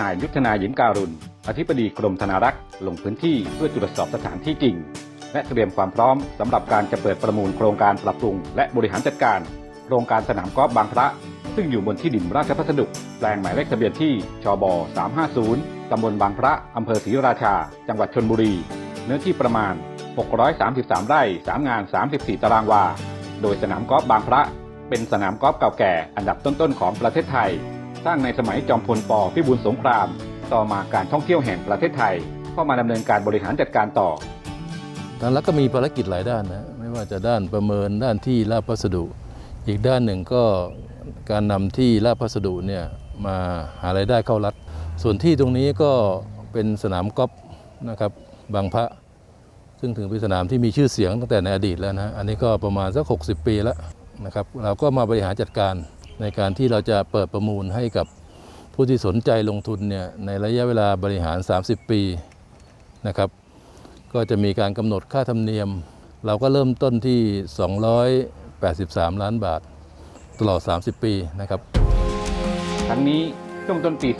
นายยุทธนายิ้มการุณ อธิบดีกรมธนารักษ์ ลงพื้นที่เพื่อตรวจสอบสถานที่จริง และเตรียมความพร้อมสำหรับการจะเปิดประมูลโครงการปรับปรุง และบริหารจัดการ โครงการสนามกอล์ฟบางพระ ซึ่งอยู่บนที่ดินราชพัสดุแปลงหมายเลขทะเบียนที่ชบ 350 ตำบลบางพระอำเภอศรีราชา จังหวัดชนบุรี เนื้อที่ประมาณ 633 ไร่ 3 งาน 34 ตารางวา โดยสนามกอล์ฟบางพระ เป็นสนามกอล์ฟเก่าแก่อันดับต้นๆของประเทศไทย สร้างในสมัยจอมพลปพิบูลสงคราม ต่อมาการท่องเที่ยวแห่งประเทศไทย เข้ามาดำเนินการบริหารจัดการต่อทางรัฐก็มีภารกิจหลายด้านนะไม่ว่าจะด้านประเมินด้านที่ราบพัสดุ อีกด้านหนึ่งก็การนำที่ราบพัสดุเนี่ยมาหารายได้เข้ารัฐ ส่วนที่ตรงนี้ก็เป็นสนามกอล์ฟนะครับบางพระซึ่งถือเป็นสนามที่มีชื่อเสียงตั้งแต่ในอดีตแล้วนะ อันนี้ก็ประมาณสัก 60 ปีแล้วนะครับ เราก็มาบริหารจัดการ ในการที่เราจะเปิดประมูลให้กับผู้ที่สนใจลงทุนเนี่ยในระยะเวลาบริหาร 30 ปีนะครับ ก็จะมีการกำหนดค่าธรรมเนียม เราก็เริ่มต้นที่ 283 ล้านบาท ตลอด 30 ปีนะครับ ทั้งนี้ช่วงต้นปี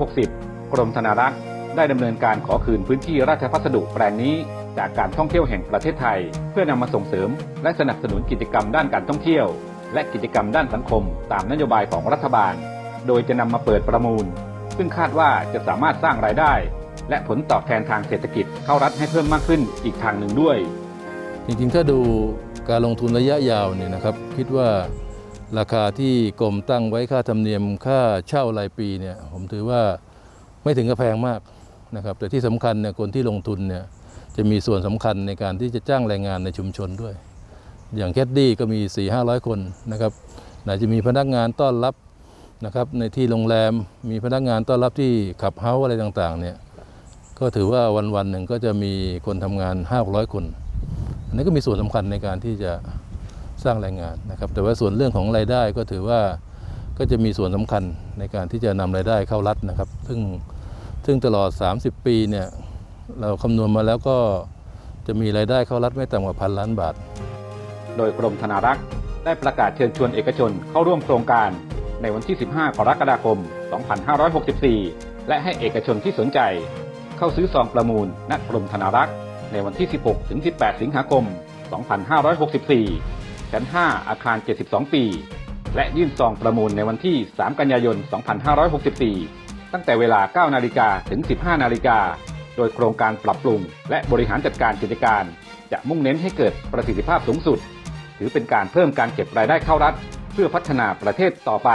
2560 กรมธนารักษ์ได้ดำเนินการขอคืนพื้นที่ราชพัสดุแปลงนี้จากการท่องเที่ยวแห่งประเทศไทย เพื่อนำมาส่งเสริม และสนับสนุนกิจกรรมด้านการท่องเที่ยว และกิจกรรมด้านสังคม ตามนโยบายของรัฐบาล โดยจะนำมาเปิดประมูล ซึ่งคาดว่าจะสามารถสร้างรายได้ และผลตอบแทนทางเศรษฐกิจเข้ารัฐให้เพิ่มมากขึ้นอีกทางหนึ่งด้วย จริงๆ ถ้าดูการลงทุนระยะยาวเนี่ยนะครับคิดว่าราคาที่กรมตั้งไว้ค่าธรรมเนียมค่าเช่ารายปีเนี่ยผมถือว่าไม่ถึงกับแพงมากนะครับแต่ที่สำคัญเนี่ยคนที่ลงทุนเนี่ยจะมีส่วนสำคัญในการที่จะจ้างแรงงานในชุมชนด้วย อย่างแคดดี้ก็มี 4 5 0 0 คนนะครับไหนจะมีพนักงานต้อนรับนะครับในที่โรงแรมมีพนักงานต้อนรับที่ขับเฮาอะไรต่างๆเนี่ยก็ถือว่าวันๆหนึ่งก็จะมีคนทำงาน 500 คน อันนี้ก็มีส่วนสำคัญในการที่จะสร้างแรงงานนะครับ แต่ว่าส่วนเรื่องของรายได้ก็ถือว่าก็จะมีส่วนสำคัญในการที่จะนำรายได้เข้ารัฐนะครับ ซึ่งซึ่งตลอด 30 ปีเนี่ยเราคำนวณมาแล้วก็จะมีรายได้เข้ารัฐไม่ต่ำกว่าพันล้านบาท โดยกรมธนารักษ์ได้ประกาศเชิญชวนเอกชนเข้าร่วมโครงการในวันที่ 15 กรกฎาคม 2564 และให้เอกชนที่สนใจ เข้าซื้อซองประมูลณกรมธนารักษ์ในวันที่ 16 ถึง 18 สิงหาคม 2564 ชั้น 5 อาคาร 72 ปี และยื่นซองประมูลในวันที่ 3 กันยายน 2564 ตั้งแต่เวลา 9 นาฬิกาถึง 15 นาฬิกา โดยโครงการปรับปรุง และบริหารจัดการกิจการ จะมุ่งเน้นให้เกิดประสิทธิภาพสูงสุด ถือเป็นการเพิ่มการเก็บรายได้เข้ารัฐ เพื่อพัฒนาประเทศต่อไป